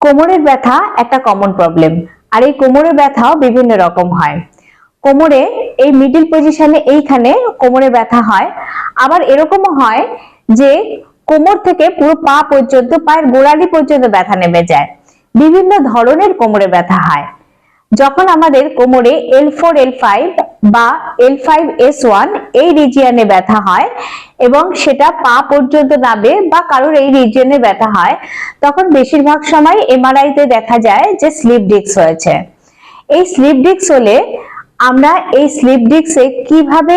কোমরের ব্যথা একটা কমন প্রবলেম আর এই কোমরের ব্যথাও বিভিন্ন রকম হয়। কোমরে এই মিডিল পজিশনে এইখানে কোমরে ব্যথা হয়। আবার এরকম হয় যে কোমর থেকে পুরো পা পর্যন্ত, পায়ের গোড়ালি পর্যন্ত ব্যথা নেমে যায়। বিভিন্ন ধরনের কোমরে ব্যথা হয়। যখন আমাদের কোমরে এল ফোর এল ফাইভ বা এল ফাইভ এস ওয়ান এই রিজিয়নে ব্যথা হয় এবং সেটা পা পর্যন্ত নামে বা কারোর এই রিজিয়নে ব্যথা হয়, তখন বেশিরভাগ সময় এমআরআই তে দেখা যায় যে স্লিপ ডিস্ক হয়েছে। এই স্লিপ ডিস্ক হলে আমরা এই স্লিপ ডিস্কে কীভাবে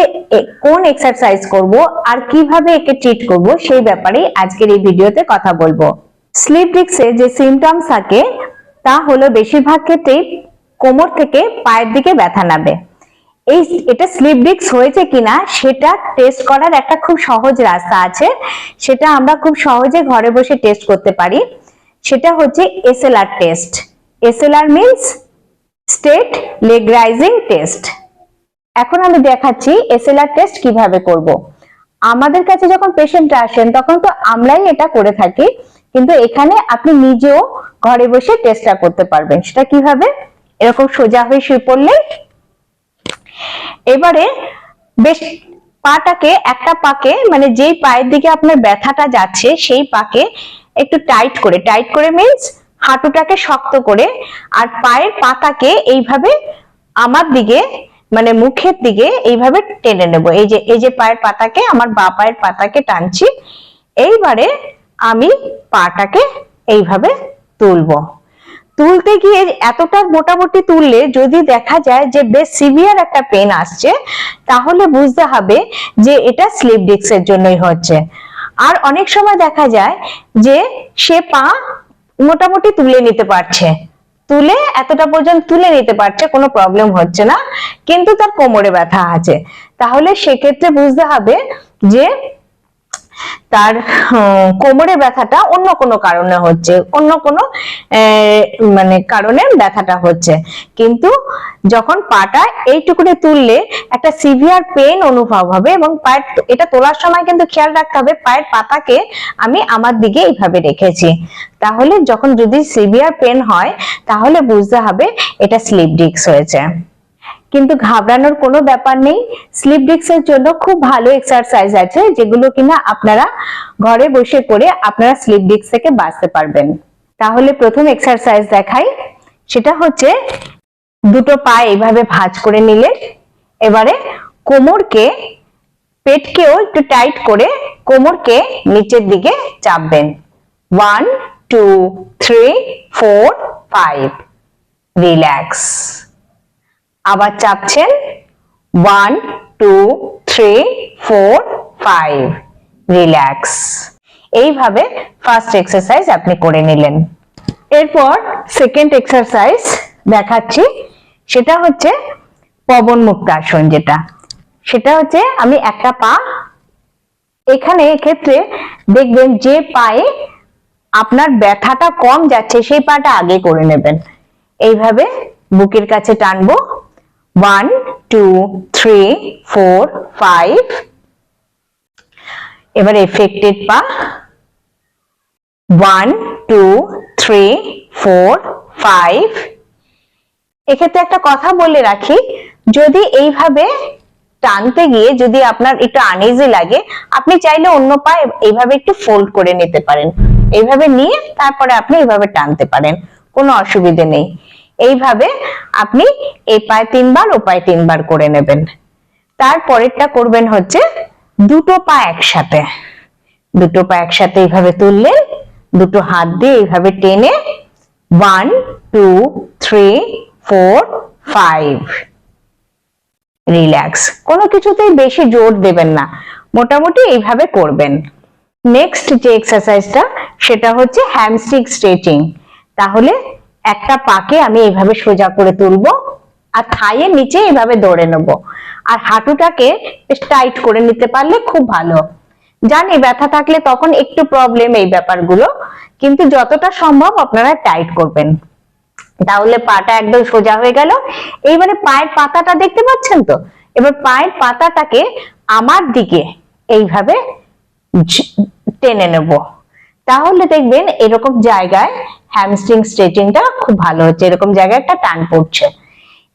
কোন এক্সারসাইজ করব আর কীভাবে একে ট্রিট করব সেই ব্যাপারে আজকের এই ভিডিওতে কথা বলব। স্লিপ ডিস্কে যে সিমটমস থাকে, তা হলো বেশিরভাগ ক্ষেত্রেই কোমর থেকে পায়ের দিকে ব্যথা নাবে এই এটা স্লিপ ডিস্ক হয়েছে কিনা সেটা টেস্ট করার একটা খুব সহজ রাস্তা আছে। সেটা আমরা খুব সহজে ঘরে বসে টেস্ট করতে পারি। সেটা হচ্ছে SLR test SLR means straight leg raising test এখন আমি দেখাচ্ছি এসএলআর টেস্ট কীভাবে করব। আমাদের কাছে যখন পেশেন্ট আসেন, তখন তো আমরাই এটা করে থাকি, কিন্তু এখানে আপনি নিজেও ঘরে বসে টেস্টটা করতে পারবেন। সেটা কীভাবে? এরকম সোজা হয়ে শুয়ে পড়লে এবারে বেশ পাটাকে, একটা পাকে মানে যেই পায়ের দিকে আপনার ব্যথাটা যাচ্ছে, সেই পাকে একটু টাইট করে টাইট করে মিন্স হাঁটুটাকে শক্ত করে আর পায়ের পাতাকে এইভাবে আমার দিকে মানে মুখের দিকে এইভাবে টেনে নেব। এই যে এই যে পায়ের পাতাকে, আমার বা পায়ের পাতাকে টানছি, এইবারে আমি পাটাকে এইভাবে তুলবো। তুলতে গিয়ে এতটা মোটামুটি তুললে যদি দেখা যায় যে বেশ সিভিয়ার একটা পেন আসছে, তাহলে বুঝতে হবে যে এটা স্লিপ ডিস্কের জন্যই হচ্ছে। আর অনেক সময় দেখা যায় যে সে পা মোটামুটি তুলে নিতে পারছে। তুলে এতটা পর্যন্ত তুলে নিতে পারছে, কোনো প্রবলেম হচ্ছে না, কিন্তু তার কোমরে ব্যথা আছে। তাহলে সেক্ষেত্রে বুঝতে হবে যে তার কোমরে ব্যথাটা অন্য কোনো কারণে হচ্ছে, অন্য কোনো মানে কারণে ব্যথাটা হচ্ছে। কিন্তু যখন পাটা এইটুকুনে তুললে একটা সিভিয়ার পেন অনুভব হবে এবং পায়ের, এটা তোলার সময় কিন্তু খেয়াল রাখতে হবে, পায়ের পাতাকে আমি আমার দিকে এইভাবে রেখেছি। তাহলে যখন যদি সিভিয়ার পেন হয়, তাহলে বুঝতে হবে এটা স্লিপ ডিস্ক হয়েছে। কিন্তু ঘাবড়ানোর কোনো ব্যাপার নেই। স্লিপ ডিস্কের জন্য খুব ভালো এক্সারসাইজ আছে, যেগুলো কিনা আপনারা ঘরে বসে করে আপনারা স্লিপ ডিস্ক থেকে বাঁচতে পারবেন। তাহলে প্রথম এক্সারসাইজ দেখাই। সেটা হচ্ছে দুটো পা এইভাবে ভাঁজ করে নিলে, এবারে কোমরকে, পেটকেও একটু টাইট করে কোমরকে নিচের দিকে চাপবেন। One two three four five relax আবার চাপছেন one, two, three, four, five. Relax. এইভাবে ফার্স্ট এক্সারসাইজ আপনি করে নিলেন। এরপর সেকেন্ড এক্সারসাইজ দেখাচ্ছি। সেটা হচ্ছে পবন মুক্তাসন যেটা। সেটা হচ্ছে আমি একটা পা এখানে এক্ষেত্রে দেখবেন যে পায়ে আপনার ব্যথাটা কম যাচ্ছে, সেই পাটা আগে করে নেবেন। এইভাবে বুকের কাছে টানবো। One two three four five এবার এফেক্টেড পা। One two three four five এক্ষেত্রে একটা কথা বলে রাখি, যদি এইভাবে টানতে গিয়ে যদি আপনার একটু আনইজি লাগে, আপনি চাইলে অন্য পা এইভাবে একটু ফোল্ড করে নিতে পারেন। এইভাবে নিয়ে তারপরে আপনি এইভাবে টানতে পারেন। কোনো অসুবিধে নেই। এইভাবে আপনি এই পায়ে তিনবার, ও পায়ে তিনবার করে নেবেন। তারপরেরটা করবেন হচ্ছে দুটো পা একসাথে। দুটো পা একসাথে এইভাবে তুললেন, দুটো হাত দিয়ে এইভাবে টেনে one two three four five relax কোনো কিছুতেই বেশি জোর দেবেন না। মোটামুটি এইভাবে করবেন। নেক্সট যে এক্সারসাইজটা সেটা হচ্ছে হ্যামস্ট্রিং স্ট্রেচিং তাহলে একটা পাকে আমি এইভাবে সোজা করে তুলবো আর থাইয়ের নিচে এইভাবে ধরে নেব। আর হাঁটুটাকে টাইট করে নিতে পারলে খুব ভালো। জানি ব্যথা থাকলে তখন একটু প্রবলেম এই ব্যাপারগুলো, কিন্তু যতটা সম্ভব আপনারা টাইট করবেন। তাহলে পাটা একদম সোজা হয়ে গেল। এইবারে পায়ের পাতাটা দেখতে পাচ্ছেন তো? এবার পায়ের পাতাটাকে আমার দিকে এইভাবে টেনে নেব। তাহলে দেখবেন এরকম জায়গায় হ্যামস্ট্রিং স্ট্রেচিংটা খুব ভালো হচ্ছে, এরকম জায়গায় একটা টান পড়ছে।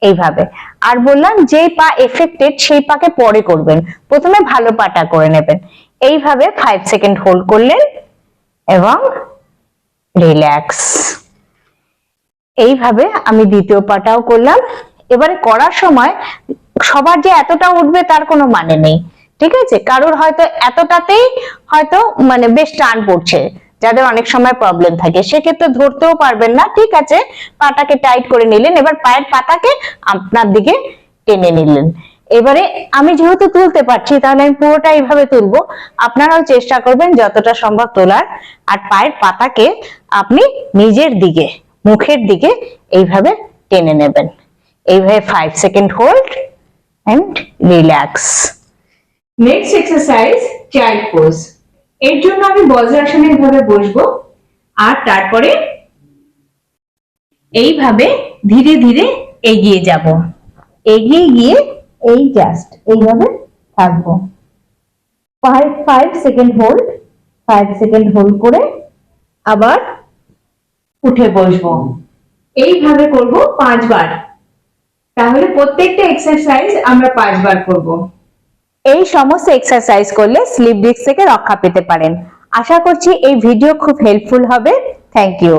এইভাবে। আর বললাম, যে পা এফেক্টেড সেই পাকে পরে করবেন। প্রথমে ভালো পাটা করে নেবেন। এইভাবে ফাইভ সেকেন্ড হোল্ড করলেন এবং রিল্যাক্স এইভাবে আমি দ্বিতীয় পাটাও করলাম। এবারে করার সময় সবার যে এতটা উঠবে তার কোনো মানে নেই, ঠিক আছে? কারোর হয়তো এতটাতেই হয়তো মানে বেশ টান পড়ছে। যাদের অনেক সময় প্রবলেম থাকে। সেক্ষেত্রে ধরতেও পারবেন না, ঠিক আছে? পাটাকে টাইট করে নিলেন, এবার পায়ের পাতাকে আপনার দিকে টেনে নিলেন। এবারে আমি যেহেতু তুলতে পারছি, তাহলে আমি পুরোটা এইভাবে তুলবো। আপনারাও চেষ্টা করবেন যতটা সম্ভব তোলার। আর পায়ের পাতাকে আপনি নিজের দিকে, মুখের দিকে এইভাবে টেনে নেবেন। এইভাবে five second hold and relax next exercise child pose এর জন্য আমি বজ্রাসনে এইভাবে বসবো আর তারপরে এইভাবে ধীরে ধীরে এগিয়ে যাব। এগিয়ে গিয়ে এই জাস্ট এইভাবে থাকব। Five five second hold five second hold করে আবার উঠে বসবো। এইভাবে করব পাঁচবার। তাহলে প্রত্যেকটা এক্সারসাইজ আমরা পাঁচবার করব। এই সমস্ত এক্সারসাইজ করলে স্লিপ ডিস্ক থেকে রক্ষা পেতে পারেন। আশা করছি এই ভিডিও খুব হেল্পফুল হবে। Thank you